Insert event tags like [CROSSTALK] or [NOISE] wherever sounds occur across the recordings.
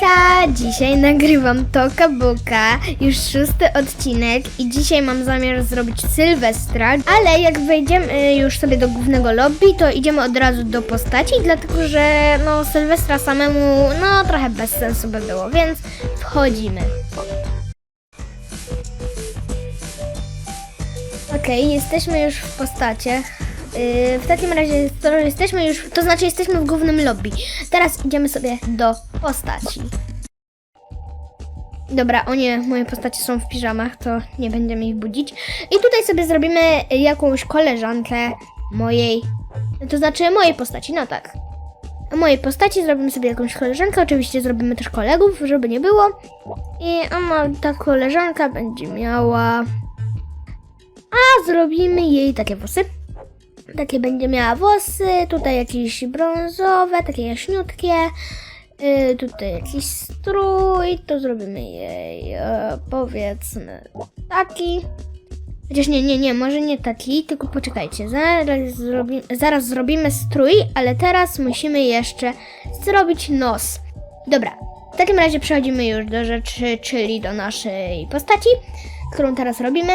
Hejka! Dzisiaj nagrywam Toka Boka, już szósty odcinek i dzisiaj mam zamiar zrobić Sylwestra, ale jak wejdziemy już sobie do głównego lobby, to idziemy od razu do postaci, dlatego że no Sylwestra samemu no trochę bez sensu by było, więc wchodzimy. Okej, jesteśmy już w postaciach. Yy, w takim razie, to jesteśmy już, to znaczy jesteśmy w głównym lobby. Teraz idziemy sobie do postaci. Dobra, o nie, moje postacie są w piżamach, to nie będziemy ich budzić. I tutaj sobie zrobimy jakąś koleżankę mojej, to znaczy mojej postaci, no tak. Mojej postaci zrobimy sobie jakąś koleżankę, oczywiście zrobimy też kolegów, żeby nie było. I ona, ta koleżanka będzie miała... A zrobimy jej takie włosy. Takie będzie miała włosy, tutaj jakieś brązowe, takie jaśniutkie. Yy, tutaj jakiś strój, to zrobimy jej e, powiedzmy taki. Chociaż nie, nie, nie, może nie taki, tylko poczekajcie, zaraz, zrobi, zaraz zrobimy strój, ale teraz musimy jeszcze zrobić nos. Dobra, w takim razie przechodzimy już do rzeczy, czyli do naszej postaci, którą teraz robimy.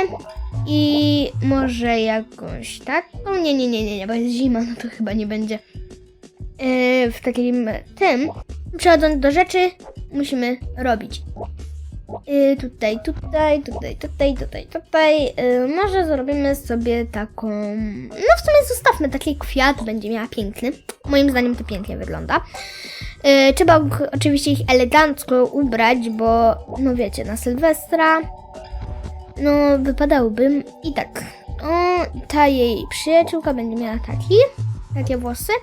I może jakąś taką? Nie, nie, nie, nie, nie, bo jest zima, no to chyba nie będzie. Yy, w takim tym, przechodząc do rzeczy, musimy robić. Yy, tutaj, tutaj, tutaj, tutaj, tutaj, tutaj. Yy, może zrobimy sobie taką. No w sumie zostawmy taki kwiat, będzie miała piękny. Moim zdaniem to pięknie wygląda. Yy, trzeba oczywiście ich elegancko ubrać, bo no wiecie, na Sylwestra no, wypadałoby. I tak. O, ta jej przyjaciółka będzie miała taki, takie włosy.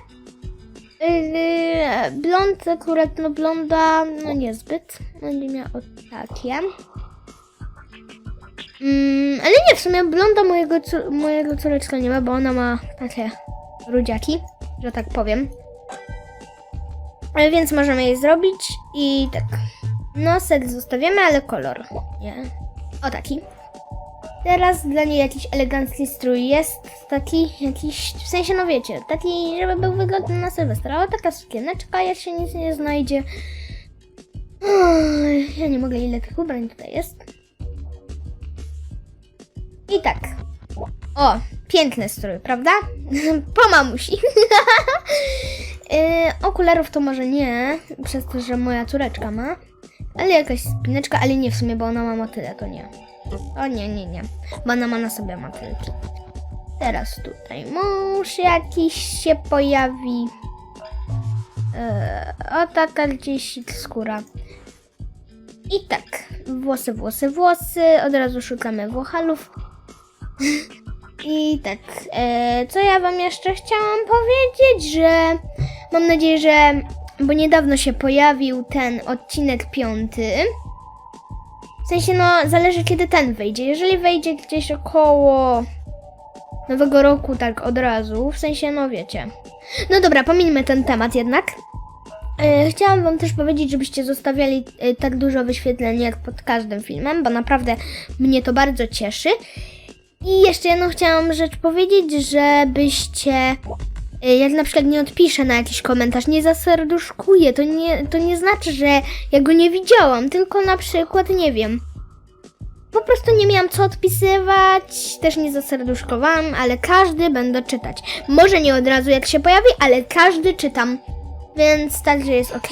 Yy, blond akurat, no blonda, no niezbyt. Będzie miała o takie. Mm, ale nie, w sumie blonda mojego, mojego córeczka nie ma, bo ona ma takie rudziaki, że tak powiem. Ale więc możemy jej zrobić i tak. Nosek zostawiamy, ale kolor. Nie. O taki. Teraz dla niej jakiś elegancki strój jest taki jakiś, w sensie no wiecie, taki, żeby był wygodny na Sylwestra. O, taka sukieneczka, jak się nic nie znajdzie. Oj, Ja nie mogę, ile tych ubrań tutaj jest. I tak. O, piękny strój, prawda? [LAUGHS] po mamusi. yy, [LAUGHS] okularów to może nie, przez to, że moja córeczka ma. Ale jakaś spineczka, ale nie w sumie, bo ona ma motyle, to nie. O nie, nie, nie. Bo ona ma na sobie motylki. Teraz tutaj mąż jakiś się pojawi. Eee, o taka gdzieś skóra. I tak. Włosy, włosy, włosy. Od razu szukamy włochalów. [LAUGHS] I tak. E, co ja wam jeszcze chciałam powiedzieć, że mam nadzieję, że bo niedawno się pojawił ten odcinek piąty. W sensie, no, zależy kiedy ten wyjdzie. Jeżeli wejdzie gdzieś około nowego roku, tak od razu, w sensie, no wiecie. No dobra, pomińmy ten temat jednak. E, Chciałam Wam też powiedzieć, żebyście zostawiali e, tak dużo wyświetleń jak pod każdym filmem, bo naprawdę mnie to bardzo cieszy. I jeszcze jedną chciałam rzecz powiedzieć, żebyście jak na przykład nie odpiszę na jakiś komentarz, nie zaserduszkuję, to nie, to nie znaczy, że ja go nie widziałam, tylko na przykład nie wiem. Po prostu nie miałam co odpisywać, też nie zaserduszkowałam, ale każdy będę czytać. Może nie od razu jak się pojawi, ale każdy czytam. Więc także jest ok.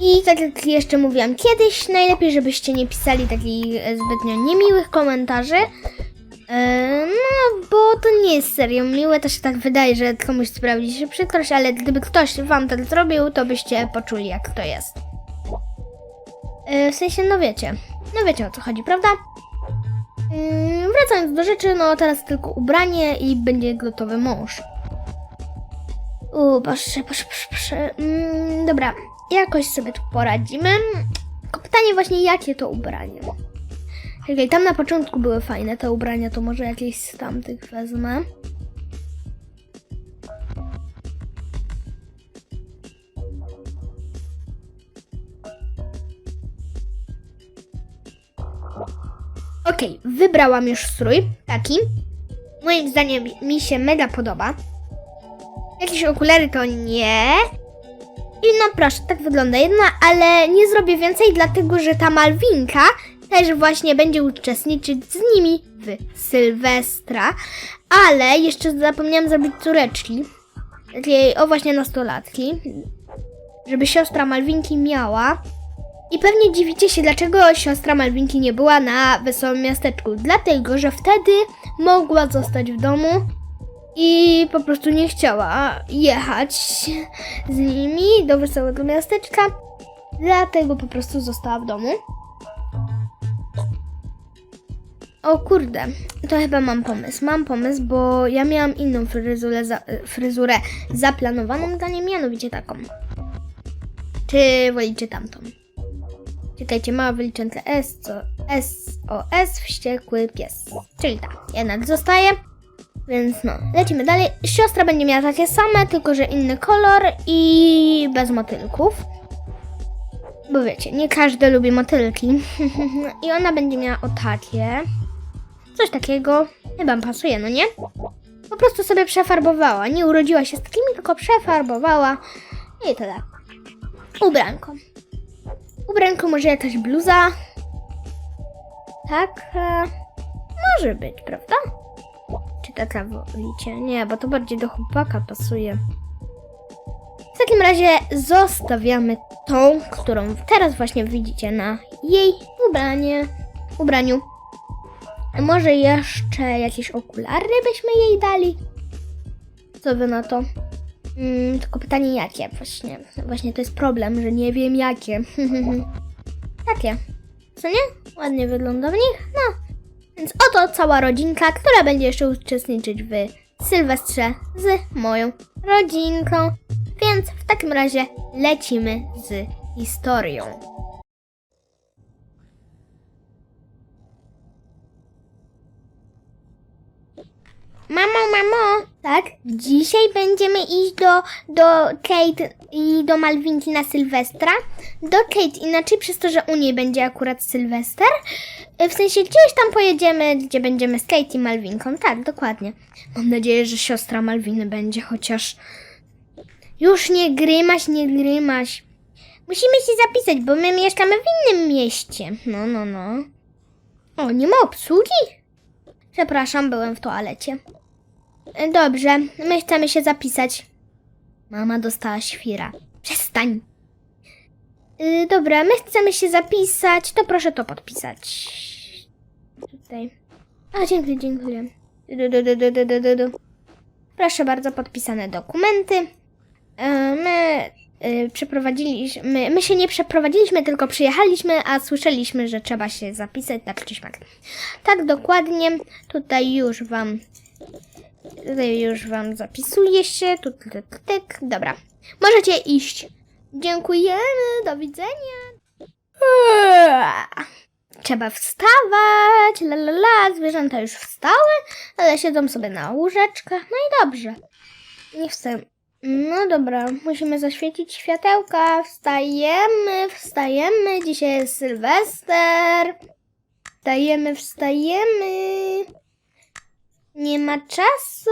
I tak jak jeszcze mówiłam kiedyś, najlepiej żebyście nie pisali takich e, zbytnio niemiłych komentarzy. E, No, bo to nie jest serio miłe, to się tak wydaje, że komuś sprawi się przykrość, ale gdyby ktoś wam tak zrobił, to byście poczuli jak to jest. E, W sensie, no wiecie, no wiecie o co chodzi, prawda? Ym, Wracając do rzeczy, no teraz tylko ubranie i będzie gotowy mąż. U, proszę, proszę, proszę, proszę. Mm, dobra, jakoś sobie tu poradzimy. Tylko pytanie właśnie, jakie to ubranie? Czekaj, tam na początku były fajne te ubrania, to może jakieś z tamtych wezmę. Okej, wybrałam już strój, taki. Moim zdaniem mi się mega podoba. Jakieś okulary to nie. I no proszę, tak wygląda jedna, ale nie zrobię więcej, dlatego że ta Malwinka też właśnie będzie uczestniczyć z nimi w Sylwestra. Ale jeszcze zapomniałam zrobić córeczki, takiej, o właśnie nastolatki, żeby siostra Malwinki miała. I pewnie dziwicie się, dlaczego siostra Malwinki nie była na wesołym miasteczku. Dlatego, że wtedy mogła zostać w domu i po prostu nie chciała jechać z nimi do wesołego miasteczka. Dlatego po prostu została w domu. O kurde, to chyba mam pomysł. Mam pomysł, bo ja miałam inną fryzurę, za, fryzurę zaplanowaną dla niej, mianowicie taką. Czy wolicie tamtą? Czekajcie, mała wyliczętle S, co SOS, wściekły pies. Czyli ta, jednak zostaje. Więc no, lecimy dalej. Siostra będzie miała takie same, tylko że inny kolor i bez motylków. Bo wiecie, nie każdy lubi motylki. [LAUGHS] I ona będzie miała o takie. Coś takiego. Chyba pasuje, no nie? Po prostu sobie przefarbowała. Nie urodziła się z takimi, tylko przefarbowała. I tyle. Ubranko. Ubranko może jakaś bluza. Tak. e, Może być, prawda? Czy taka wolicie? Nie, bo to bardziej do chłopaka pasuje. W takim razie zostawiamy tą, którą teraz właśnie widzicie na jej ubranie, ubraniu. Może jeszcze jakieś okulary byśmy jej dali? Co wy na to? Mm, tylko pytanie jakie właśnie. Właśnie to jest problem, że nie wiem jakie. [LAUGHS] jakie? Co nie? Ładnie wygląda w nich? No. Więc oto cała rodzinka, która będzie jeszcze uczestniczyć w Sylwestrze z moją rodzinką. Więc w takim razie lecimy z historią. Mamo, mamo, tak? Dzisiaj będziemy iść do, do Kate i do Malwinki na Sylwestra. Do Kate inaczej przez to, że u niej będzie akurat Sylwester. W sensie gdzieś tam pojedziemy, gdzie będziemy z Kate i Malwinką. Tak, dokładnie. Mam nadzieję, że siostra Malwiny będzie, chociaż... Już nie grymaś, nie grymaś. Musimy się zapisać, bo my mieszkamy w innym mieście. No, no, no. O, nie ma obsługi? Przepraszam, byłem w toalecie. Dobrze, my chcemy się zapisać. Mama dostała świra. Przestań. Y, dobra, my chcemy się zapisać. To proszę to podpisać. Tutaj. A, dziękuję, dziękuję. Du, du, du, du, du, du, du. Proszę bardzo, podpisane dokumenty. E, My y, przeprowadziliśmy, my się nie przeprowadziliśmy, tylko przyjechaliśmy, a słyszeliśmy, że trzeba się zapisać na przyśmak. Tak, dokładnie. Tutaj już wam, tutaj już wam zapisuje się. Tu, tu, tu, tyk. Dobra. Możecie iść. Dziękujemy, do widzenia. Eee, Trzeba wstawać, la la la, zwierzęta już wstały, ale siedzą sobie na łóżeczkach, no i dobrze. Nie chcę. No dobra, musimy zaświecić światełka. Wstajemy, wstajemy. Dzisiaj jest Sylwester. Wstajemy, wstajemy. Nie ma czasu.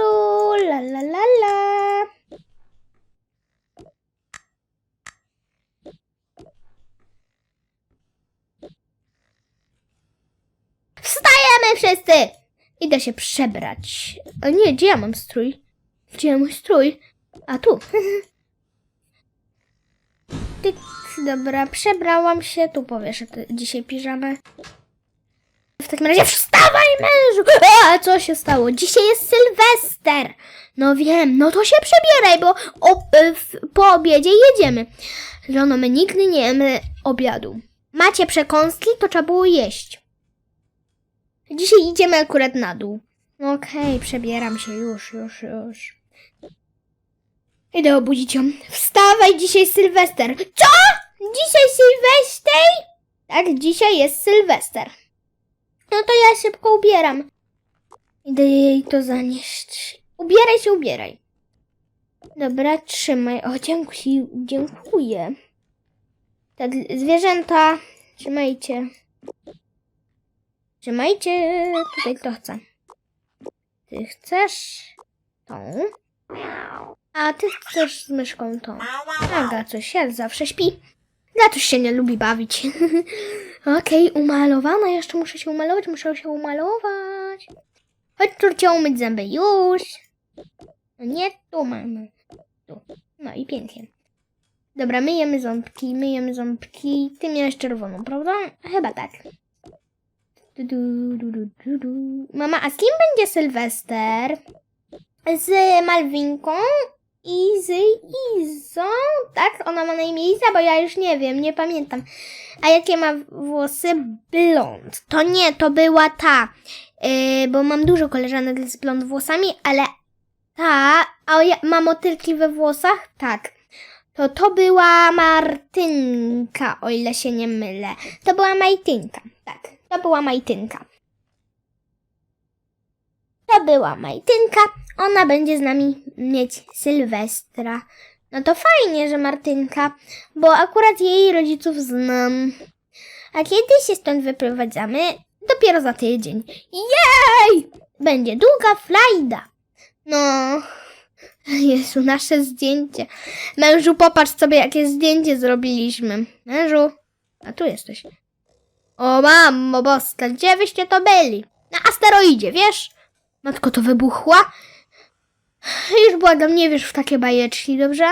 La la la la. Wstajemy wszyscy! Idę się przebrać. O nie, gdzie ja mam strój? Gdzie mój strój? A tu. [LAUGHS] Dobra, przebrałam się. Tu powieszę te, dzisiaj piżamę. W takim razie wstawaj, mężu! A, co się stało? Dzisiaj jest Sylwester! No wiem, no to się przebieraj, bo o, w, po obiedzie jedziemy. Żono, my nigdy nie jemy obiadu. Macie przekąski, to trzeba było jeść. Dzisiaj idziemy akurat na dół. Okej, przebieram się już, już, już. Idę obudzić ją. Wstawaj, dzisiaj Sylwester. Co? Dzisiaj Sylwester? Tak, dzisiaj jest Sylwester. No to ja szybko ubieram. Idę jej to zanieść. Ubieraj się, ubieraj. Dobra, trzymaj. O, dziękuję. Dziękuję. Tak, zwierzęta, trzymajcie. Trzymajcie. Tutaj kto chce. Ty chcesz tą? A ty chcesz z myszką tą. A Gacuś jak zawsze śpi. Gacuś się nie lubi bawić. [LAUGHS] Okej, umalowana. Jeszcze muszę się umalować, muszę się umalować. Chodź Turcia umyć zęby. Już. No Nie tu mamy. Tu. No i pięknie. Dobra, myjemy ząbki, myjemy ząbki. Ty miałeś czerwoną, prawda? Chyba tak. Du, du, du, du, du. Mama, a z kim będzie Sylwester? Z Malwinką i z Izą? Tak? Ona ma na imię Iza, bo ja już nie wiem, nie pamiętam. A jakie ma włosy? Blond. To nie, to była ta. Yy, bo mam dużo koleżanek z blond włosami, ale ta, a ja, ma motylki we włosach? Tak. To to była Martynka, o ile się nie mylę. To była Majtynka. Tak, to była Majtynka. To była Majtynka. Ona będzie z nami mieć Sylwestra. No to fajnie, że Martynka, bo akurat jej rodziców znam. A kiedy się stąd wyprowadzamy? Dopiero za tydzień. Jej! Będzie długa flajda. No, [LAUGHS] Jezu, nasze zdjęcie. Mężu, popatrz sobie, jakie zdjęcie zrobiliśmy. Mężu, a tu jesteś. O, mamo boska, gdzie wyście to byli? Na asteroidzie, wiesz? Matko, to wybuchła? Już błagam, nie wiesz w takie bajeczki, dobrze?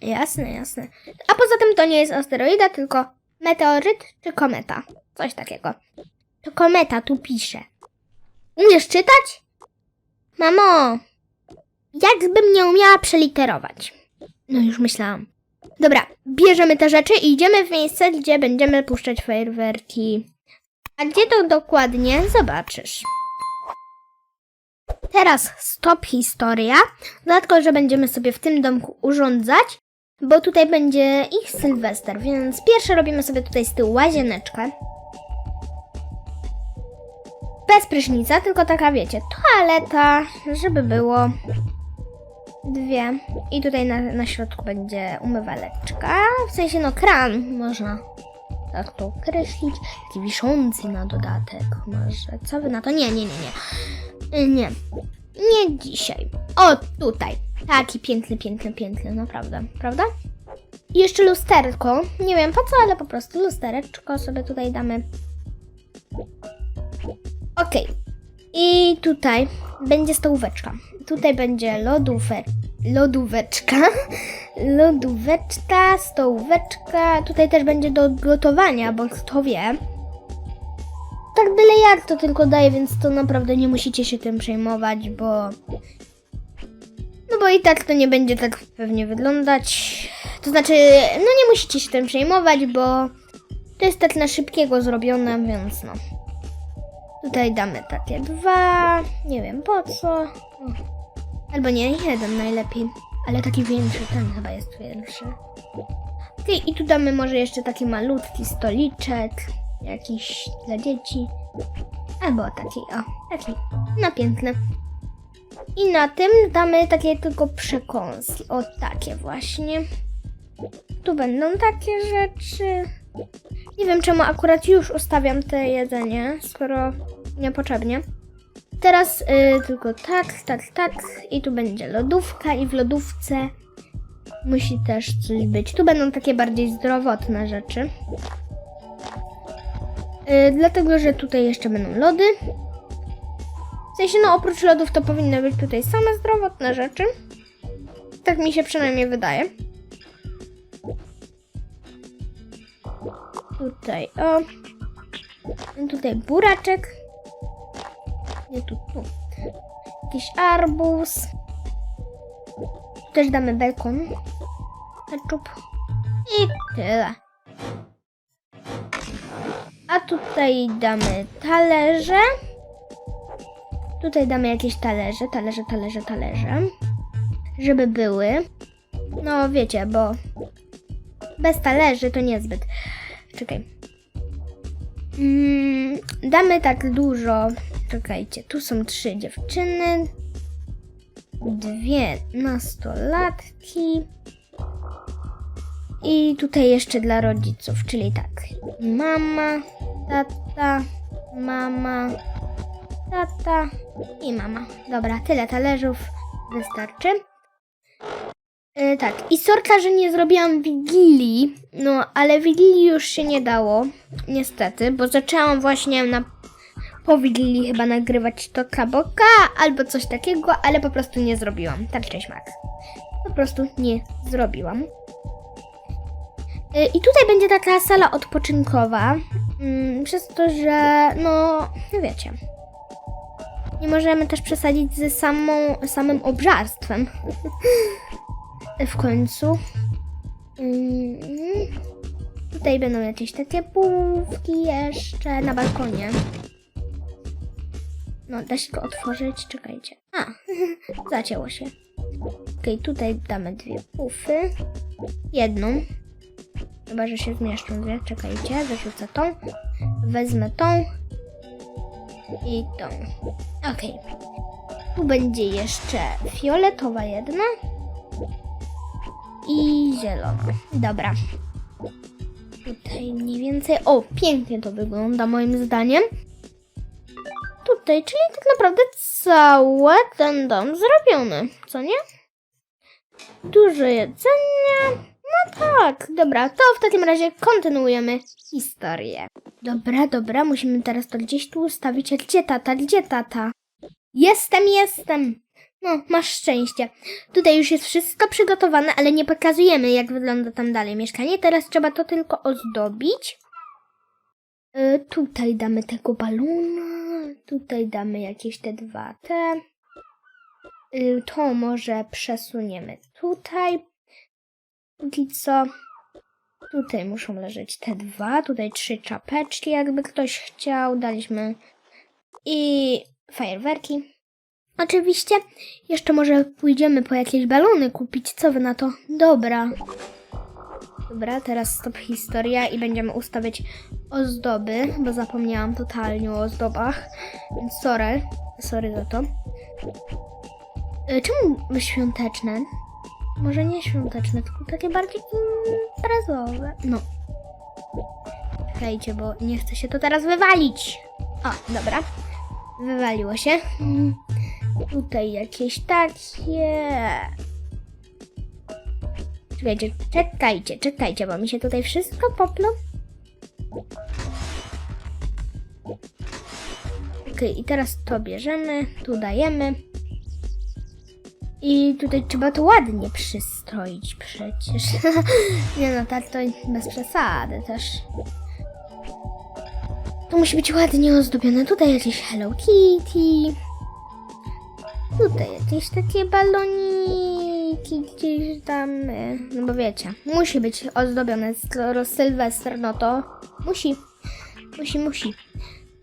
Jasne, jasne. A poza tym to nie jest asteroida, tylko meteoryt czy kometa. Coś takiego. To kometa tu pisze. Umiesz czytać? Mamo, jakbym nie umiała przeliterować. No już myślałam. Dobra, bierzemy te rzeczy i idziemy w miejsce, gdzie będziemy puszczać fajerwerki. A gdzie to dokładnie zobaczysz. Teraz stop historia, dlatego że będziemy sobie w tym domku urządzać, bo tutaj będzie ich Sylwester, więc pierwsze robimy sobie tutaj z tyłu łazieneczkę. Bez prysznica, tylko taka wiecie, toaleta, żeby było dwie. I tutaj na, na środku będzie umywaleczka, w sensie no kran, można tak to określić. Taki wiszący na dodatek, może. Co wy na to? Nie, nie, nie, nie. Y, Nie. Nie dzisiaj. O, tutaj. Taki piękny, piękny, piękny, naprawdę. Prawda? I jeszcze lusterko. Nie wiem po co, ale po prostu lustereczko sobie tutaj damy. Okej. I tutaj będzie stołóweczka. Tutaj będzie lodówek, lodóweczka, [LAUGHS] lodóweczka, stołóweczka. Tutaj też będzie do gotowania, bo kto wie. Tak byle jak to tylko daje, więc to naprawdę nie musicie się tym przejmować, bo... No bo i tak to nie będzie tak pewnie wyglądać. To znaczy, no nie musicie się tym przejmować, bo to jest tak na szybkiego zrobione, więc no. Tutaj damy takie dwa. Nie wiem po co. Albo nie, jeden najlepiej. Ale taki większy, ten chyba jest większy. Okej, i tu damy może jeszcze taki malutki stoliczek. Jakiś dla dzieci. Albo taki, o, taki. No piękny. I na tym damy takie tylko przekąski. O, takie właśnie. Tu będą takie rzeczy. Nie wiem czemu akurat już ustawiam te jedzenie, skoro niepotrzebnie. Teraz y, tylko tak, tak, tak i tu będzie lodówka i w lodówce musi też coś być. Tu będą takie bardziej zdrowotne rzeczy. Y, dlatego, że tutaj jeszcze będą lody. W sensie, no oprócz lodów to powinny być tutaj same zdrowotne rzeczy. Tak mi się przynajmniej wydaje. Tutaj, o. Tutaj buraczek. Nie tu, tu. Jakiś arbuz. Też damy bekon. Ketchup. I tyle. Tutaj damy talerze. Tutaj damy jakieś talerze, talerze, talerze, talerze. Żeby były. No wiecie, bo bez talerzy to niezbyt. Czekaj. Mm, damy tak dużo. Czekajcie, tu są trzy dziewczyny. Dwie nastolatki. I tutaj jeszcze dla rodziców, czyli tak. Mama, tata, mama, tata i mama. Dobra, tyle talerzów. Wystarczy. E, tak, i sorka, że nie zrobiłam Wigilii, no ale Wigilii już się nie dało, niestety, bo zaczęłam właśnie na po Wigilii chyba nagrywać to kaboka albo coś takiego, ale po prostu nie zrobiłam. Tak, cześć Max. Po prostu nie zrobiłam. Y, I tutaj będzie taka sala odpoczynkowa, mm, przez to, że no, no wiecie, nie możemy też przesadzić ze samą, samym obżarstwem. [LAUGHS] w końcu. Mm, Tutaj będą jakieś takie półki jeszcze na balkonie. No, da się go otworzyć, czekajcie. A, [LAUGHS] zacięło się. Okej, tutaj damy dwie pufy. Jedną. Chyba, że się zmieszczą dwie. Czekajcie, zarzucę tą. Wezmę tą. I tą. Okej. Tu będzie jeszcze fioletowa jedna. I zielona. Dobra. Tutaj mniej więcej. O, pięknie to wygląda moim zdaniem. Tutaj, czyli tak naprawdę cały ten dom zrobiony, co nie? Dużo jedzenia. No tak, dobra, to w takim razie kontynuujemy historię. Dobra, dobra, musimy teraz to gdzieś tu ustawić. Gdzie tata, gdzie tata? Jestem, jestem. No, masz szczęście. Tutaj już jest wszystko przygotowane, ale nie pokazujemy, jak wygląda tam dalej mieszkanie. Teraz trzeba to tylko ozdobić. Y, tutaj damy tego balona. Tutaj damy jakieś te dwa te. Y, to może przesuniemy tutaj. Póki co. Tutaj muszą leżeć te dwa. Tutaj trzy czapeczki, jakby ktoś chciał. Daliśmy. I fajerwerki. Oczywiście. Jeszcze może pójdziemy po jakieś balony kupić. Co wy na to? Dobra. Dobra, teraz stop historia i będziemy ustawiać ozdoby, bo zapomniałam totalnie o ozdobach. Więc sorry. Sorry za to. Y, Czemu świąteczne? Może nie świąteczne, tylko takie bardziej imprezowe. No. Czekajcie, bo nie chce się to teraz wywalić. O, dobra. Wywaliło się. Mm, Tutaj jakieś takie. Czekajcie, czekajcie, czekajcie, bo mi się tutaj wszystko poplo. Okej, i teraz to bierzemy, tu dajemy. I tutaj trzeba to ładnie przystroić przecież. [LAUGHS] Nie no, tak to bez przesady też. To musi być ładnie ozdobione. Tutaj jakieś Hello Kitty. Tutaj jakieś takie baloniki gdzieś tam. y, No bo wiecie, musi być ozdobione. Skoro Sylwester, no to musi. Musi, musi.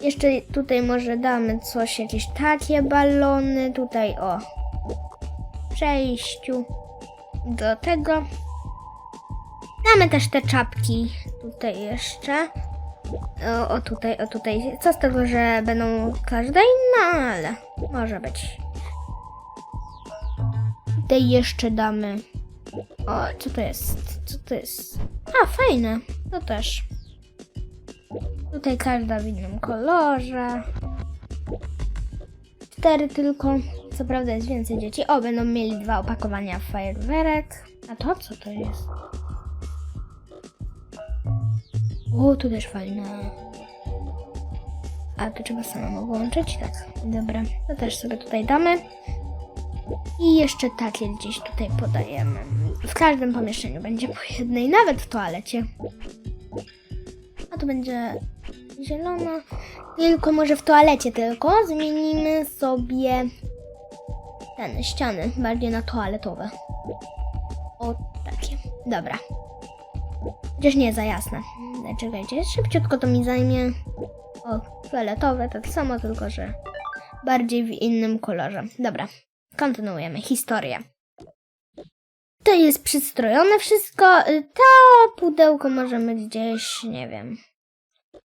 Jeszcze tutaj może damy coś, jakieś takie balony. Tutaj o. Przejściu do tego. Damy też te czapki tutaj jeszcze. O, o tutaj, o tutaj. Co z tego, że będą każde inne, ale może być. Tutaj jeszcze damy. O, co to jest? Co to jest? A, fajne. To też. Tutaj każda w innym kolorze. Cztery tylko. Co prawda jest więcej dzieci. O, będą mieli dwa opakowania fajerwerek. A to co to jest? O, tu też fajne. A to trzeba samemu włączyć? Tak, dobra. To też sobie tutaj damy. I jeszcze takie gdzieś tutaj podajemy. W każdym pomieszczeniu będzie po jednej, nawet w toalecie. A tu będzie zielona. Tylko może w toalecie tylko zmienimy sobie ten ściany bardziej na toaletowe. O takie. Dobra. Chociaż nie za jasne. Czekajcie, szybciutko to mi zajmie. O, fioletowe, tak samo, tylko że bardziej w innym kolorze. Dobra, kontynuujemy historię. To jest przystrojone wszystko. To pudełko możemy gdzieś, nie wiem,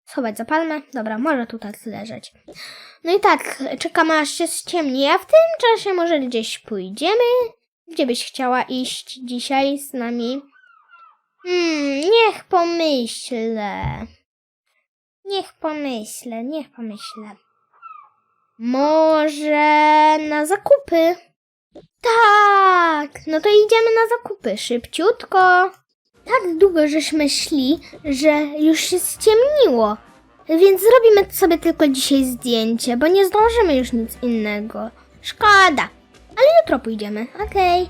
schować za palmę. Dobra, może tu tak leżeć. No i tak, czekamy aż się ściemni, a w tym czasie może gdzieś pójdziemy. Gdzie byś chciała iść dzisiaj z nami? Hmm, niech pomyślę. Niech pomyślę, niech pomyślę. Może na zakupy? Tak, no to idziemy na zakupy szybciutko. Tak długo żeśmy szli, że już się ściemniło. Więc zrobimy sobie tylko dzisiaj zdjęcie, bo nie zdążymy już nic innego. Szkoda. Ale jutro pójdziemy, okej.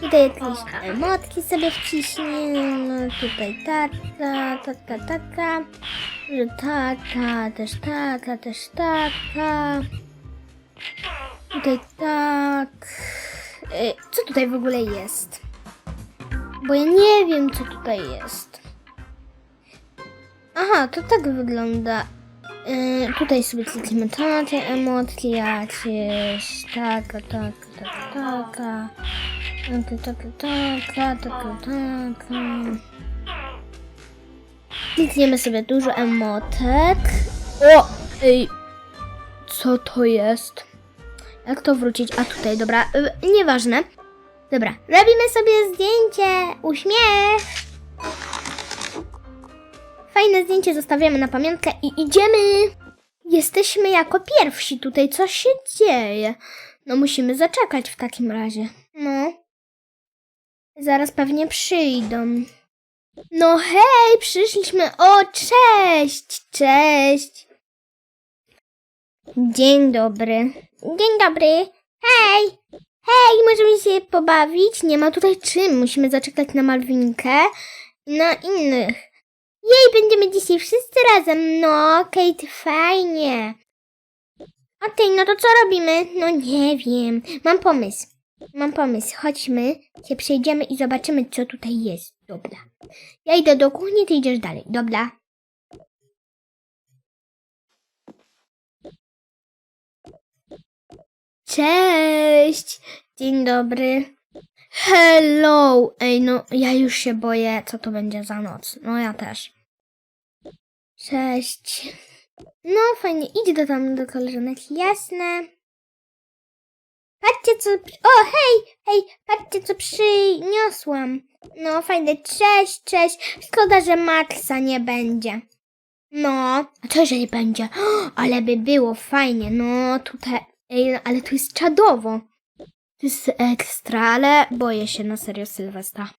Tutaj jakieś emotki sobie wciśniemy. Tutaj tata, tata, tata. Że Tata, też tata, też tata. Tutaj tak. Y, Co tutaj w ogóle jest? Bo ja nie wiem, co tutaj jest. Aha, to tak wygląda. Y, tutaj sobie klikniemy takie emotki, jakieś taka, taka, taka, taka. Taka, taka, taka, taka, taka. Klikniemy sobie dużo emotek. O! Ej! Co to jest? Jak to wrócić? A tutaj, dobra, y, nieważne. Dobra, robimy sobie zdjęcie. Uśmiech. Fajne zdjęcie zostawiamy na pamiątkę i idziemy. Jesteśmy jako pierwsi tutaj. Co się dzieje? No musimy zaczekać w takim razie. No. Zaraz pewnie przyjdą. No hej, przyszliśmy. O, cześć, cześć. Dzień dobry. Dzień dobry. Hej! Hej, możemy się pobawić? Nie ma tutaj czym. Musimy zaczekać na Malwinkę i na innych. Jej, będziemy dzisiaj wszyscy razem. No, Kate, fajnie. Okej, no to co robimy? No nie wiem. Mam pomysł. Mam pomysł. Chodźmy, się przejdziemy i zobaczymy, co tutaj jest. Dobra. Ja idę do kuchni, ty idziesz dalej. Dobra. Cześć! Dzień dobry. Hello! Ej, no ja już się boję, co to będzie za noc. No ja też. Cześć. No fajnie, idź do tam do koleżanek, jasne. Patrzcie co... O, hej, hej, patrzcie co przyniosłam. No fajnie, cześć, cześć. Szkoda, że Maxa nie będzie. No, a co jeżeli będzie? [GASPS] Ale by było fajnie, no tutaj... Ej, ale tu jest czadowo. To jest ekstra, ale boję się na serio Sylwestra.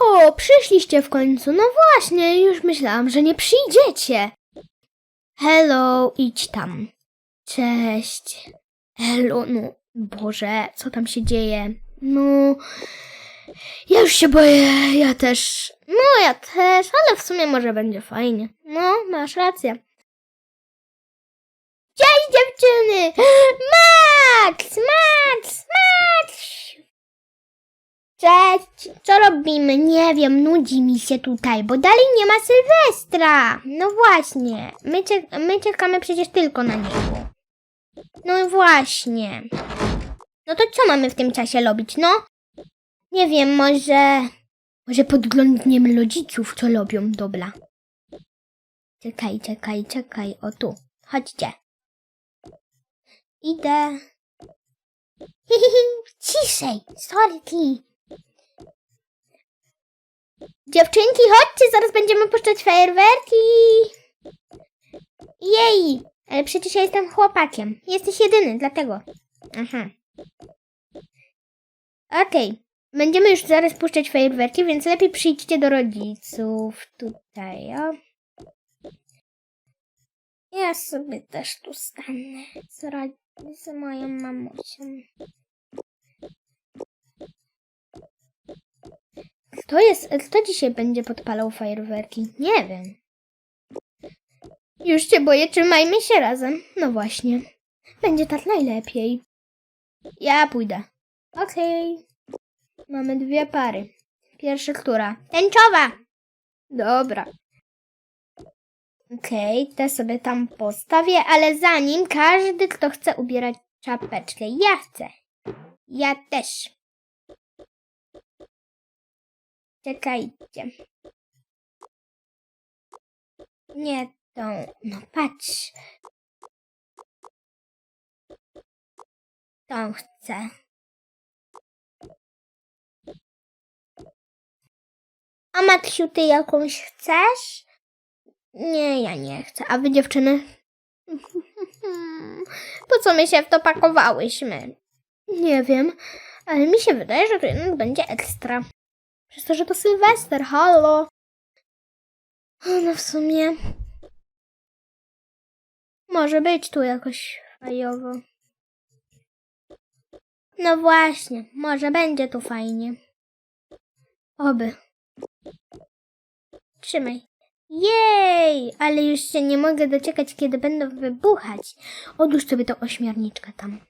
O, przyszliście w końcu. No właśnie, już myślałam, że nie przyjdziecie. Hello, idź tam. Cześć. Hello, no Boże, co tam się dzieje? No, ja już się boję, ja też. No, ja też, ale w sumie może będzie fajnie. No, masz rację. Cześć dziewczyny! Max! Max! Max! Cześć! Co robimy? Nie wiem, nudzi mi się tutaj, bo dalej nie ma Sylwestra. No właśnie, my, czek- my czekamy przecież tylko na niego. No właśnie. No to co mamy w tym czasie robić, no? Nie wiem, może... Może podglądniemy rodziców, co robią, dobra. Czekaj, czekaj, czekaj, o tu. Chodźcie. Idę. [LAUGHS] Ciszej, sorki. Dziewczynki, chodźcie, zaraz będziemy puszczać fajerwerki. Jej, ale przecież ja jestem chłopakiem. Jesteś jedyny, dlatego. Aha. Okej, będziemy już zaraz puszczać fajerwerki, więc lepiej przyjdźcie do rodziców. Tutaj, o. Ja sobie też tu stanę z, z moją mamusią. Kto jest, kto dzisiaj będzie podpalał fajerwerki? Nie wiem. Już się boję, trzymajmy się razem. No właśnie. Będzie tak najlepiej. Ja pójdę. Okej. Mamy dwie pary. Pierwsza która? Tęczowa! Dobra. Okej, te sobie tam postawię, ale zanim każdy, kto chce ubierać czapeczkę. Ja chcę. Ja też. Czekajcie. Nie tą. No patrz. Tą chcę. A Maksiu, ty jakąś chcesz? Nie, ja nie chcę. A wy dziewczyny? [LAUGHS] Po co my się w to pakowałyśmy? Nie wiem, ale mi się wydaje, że to jednak będzie ekstra. Przez to, że to Sylwester, halo. No w sumie... Może być tu jakoś fajowo. No właśnie, może będzie tu fajnie. Oby. Trzymaj. Jej, ale już się nie mogę doczekać, kiedy będą wybuchać. Odłóż sobie tą ośmiorniczkę tam.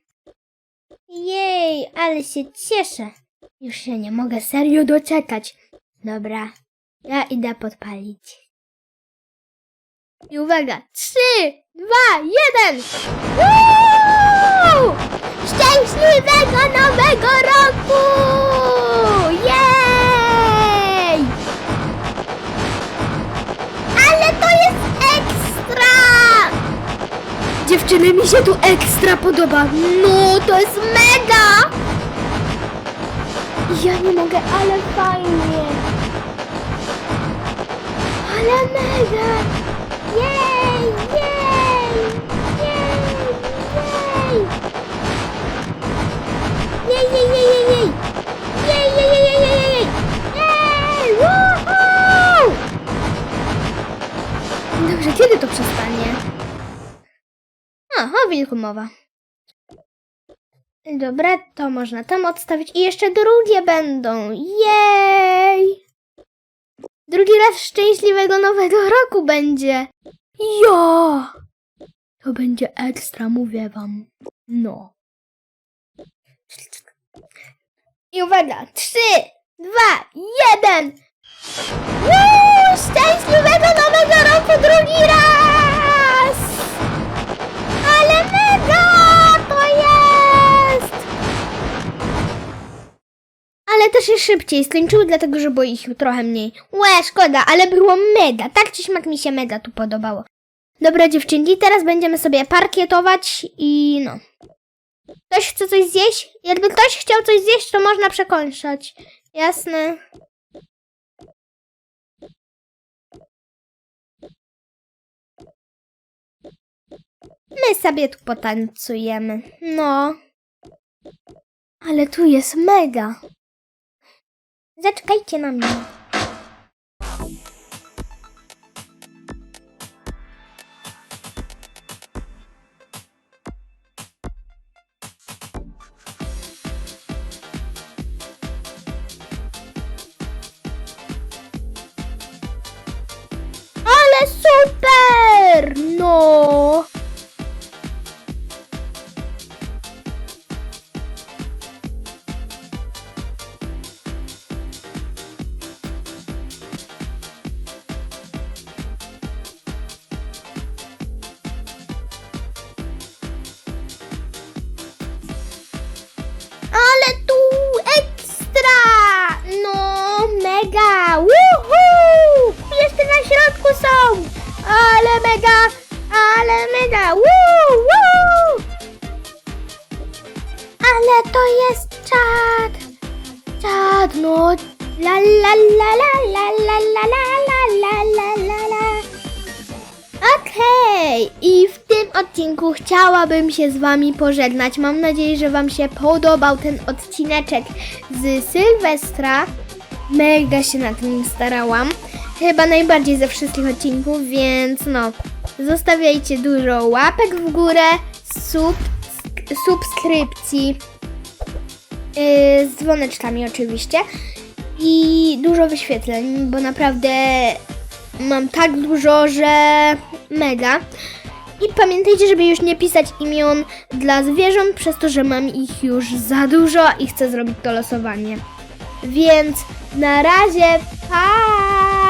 Jej, ale się cieszę. Już się nie mogę serio doczekać. Dobra, ja idę podpalić. I uwaga, trzy, dwa, jeden! Woo! Szczęśliwego nowego roku! Jej! Dziewczyny, mi się tu ekstra podoba. No, to jest mega! Ja nie mogę, ale fajnie. Ale mega! Jej, jej, jej, jej! Jej, jej, jej, jej, jej! Jej, jej, jej, jej, jej, jej! Dobrze, kiedy to przestanie? A, o wilku mowa. Dobra, to można tam odstawić i jeszcze drugie będą. Jej! Drugi raz szczęśliwego nowego roku będzie. Jo! To będzie ekstra, mówię wam. No. I uwaga, trzy, dwa, jeden! Woo! Szczęśliwego nowego roku drugi raz! Ale też się szybciej skończyły, dlatego że było ich trochę mniej. Łe, szkoda, ale było mega. Tak czy śmak mi się mega tu podobało. Dobra dziewczynki, teraz będziemy sobie parkietować i no. Ktoś chce coś zjeść? Jakby ktoś chciał coś zjeść, to można przekąszać. Jasne. My sobie tu potancujemy. No. Ale tu jest mega. Zaczekajcie na mnie. Ale super! No! Okej, i w tym odcinku chciałabym się z Wami pożegnać. Mam nadzieję, że Wam się podobał ten odcineczek z Sylwestra. Mega się na tym starałam. Chyba najbardziej ze wszystkich odcinków, więc no, zostawiajcie dużo łapek w górę, sub, subskrypcji yy, z dzwoneczkami oczywiście i dużo wyświetleń, bo naprawdę mam tak dużo, że mega. I pamiętajcie, żeby już nie pisać imion dla zwierząt, przez to, że mam ich już za dużo i chcę zrobić to losowanie. Więc na razie, pa!